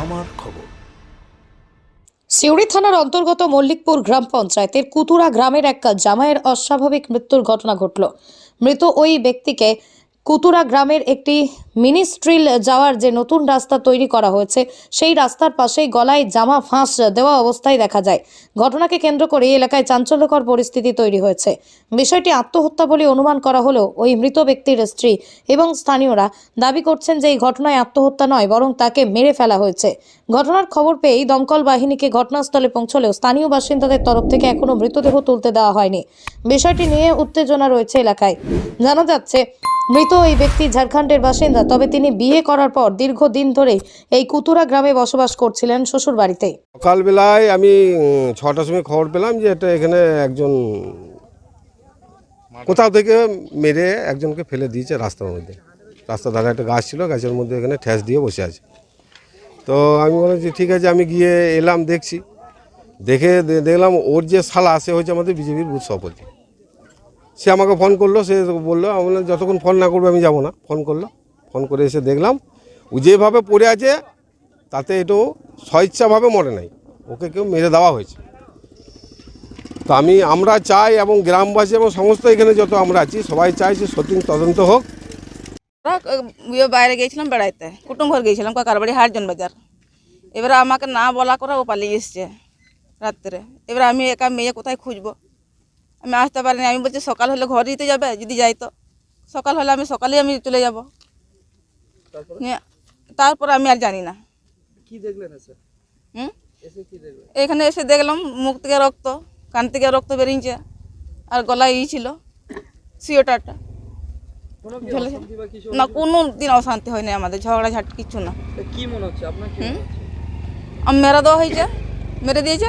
আমার খবর। সিউড়ি থানার অন্তর্গত মল্লিকপুর গ্রাম পঞ্চায়েতের কুতুরা গ্রামের এক জামাইয়ের অস্বাভাবিক মৃত্যুর ঘটনা ঘটল। মৃত ওই ব্যক্তিকে কুতুরা গ্রামের একটি মিনিস্ট্রিল যাওয়ার যে নতুন রাস্তা তৈরি করা হয়েছে, সেই রাস্তার পাশেই গলায় জামা ফাঁস দেওয়া অবস্থায় দেখা যায়। ঘটনাকে কেন্দ্র করে এলাকায় চাঞ্চল্যকর পরিস্থিতি তৈরি হয়েছে। বিষয়টি আত্মহত্যা বলে অনুমান করা হলেও ওই মৃত ব্যক্তির স্ত্রী এবং স্থানীয়রা দাবি করছেন যে এই ঘটনায় আত্মহত্যা নয়, বরং তাকে মেরে ফেলা হয়েছে। ঘটনার খবর পেয়েই দমকল বাহিনীকে ঘটনাস্থলে পৌঁছলেও স্থানীয় বাসিন্দাদের তরফ থেকে এখনও মৃতদেহ তুলতে দেওয়া হয়নি। বিষয়টি নিয়ে উত্তেজনা রয়েছে এলাকায়। জানা যাচ্ছে মৃত এই ব্যক্তি ঝাড়খণ্ডের বাসিন্দা, তবে তিনি বিয়ে করার পর দীর্ঘদিন ধরে এই কুতুরা গ্রামে বসবাস করছিলেন শ্বশুর বাড়িতে সকালবেলায় আমি ছটার সময় খবর পেলাম যে এটা এখানে একজন কোথাও থেকে মেরে একজনকে ফেলে দিয়েছে রাস্তার মধ্যে। রাস্তার ধারে একটা গাছ ছিল, গাছের মধ্যে এখানে ঠেস দিয়ে বসে আছে। তো আমি বললাম যে ঠিক আছে, আমি গিয়ে এলাম, দেখছি। দেখে দেখলাম ওর যে শালা, সে হচ্ছে আমাদের বিজেপির বুথ সভাপতি। সে আমাকে ফোন করল, সে বলল, আমি যতক্ষণ ফোন না করবে, আমি যাব না। ফোন করল ফোন করে এসে দেখলাম, ও যেভাবে পড়ে আছে, তাতে এটাও স্বেচ্ছাভাবে মরে নাই। ওকে কেউ মেরে দেওয়া হয়েছে। তো আমি, আমরা চাই এবং গ্রামবাসী এবং সমস্ত এখানে যত আমরা আছি, সবাই চাই যে সঠিক তদন্ত হোক। ইয়ে বাইরে গিয়েছিলাম বেড়াইতে কুটুম ঘর গিয়েছিলাম কাকার বাড়ি বাজার। এবারে আমাকে না বলা করে ও পালিয়ে এসছে রাত্রে। এবারে আমি একা মেয়ে কোথায় খুঁজবো? আমি আসতে পারিনি। আমি বলছি সকাল হলে ঘর দিতে যাবে? যদি যাই তো। সকাল হলে আমি সকালেই আমি চলে যাব। তারপর? আমি আর জানি না। কি দেখলেন হুম? এখানে এসে দেখলাম মুখ থেকে রক্ত কান থেকে রক্ত বেরিয়েছে। আর গলায় ই ছিল সিওটারটা। না কোনো দিন অশান্তি হয়নি আমাদের। ঝগড়াঝাট কিছু না। কি মনে হচ্ছে? আপনার মেরা দেওয়া হয়েছে। মেরে দিয়েছে।